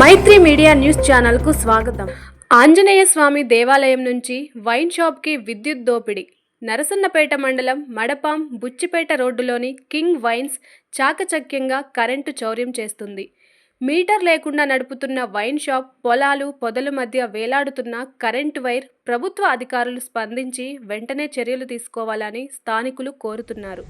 మైత్రి media news ఛానల్కు స్వాగతం. ఆంజనేయ స్వామి దేవాలయం నుంచి వైన్ షాప్కి విద్యుత్ దోపిడీ. నరసన్నపేట మండలం మడపాం బుచ్చిపేట రోడ్డులోని కింగ్ వైన్స్ చాకచక్యంగా కరెంటు చౌర్యం చేస్తుంది. మీటర్ లేకుండా నడుపుతున్న వైన్ షాప్ పొలాలు పొదల మధ్య వేలాడుతున్న కరెంటు వైర్ ప్రభుత్వ అధికారులు స్పందించి వెంటనే చర్యలు తీసుకోవాలని స్థానికులు కోరుతున్నారు.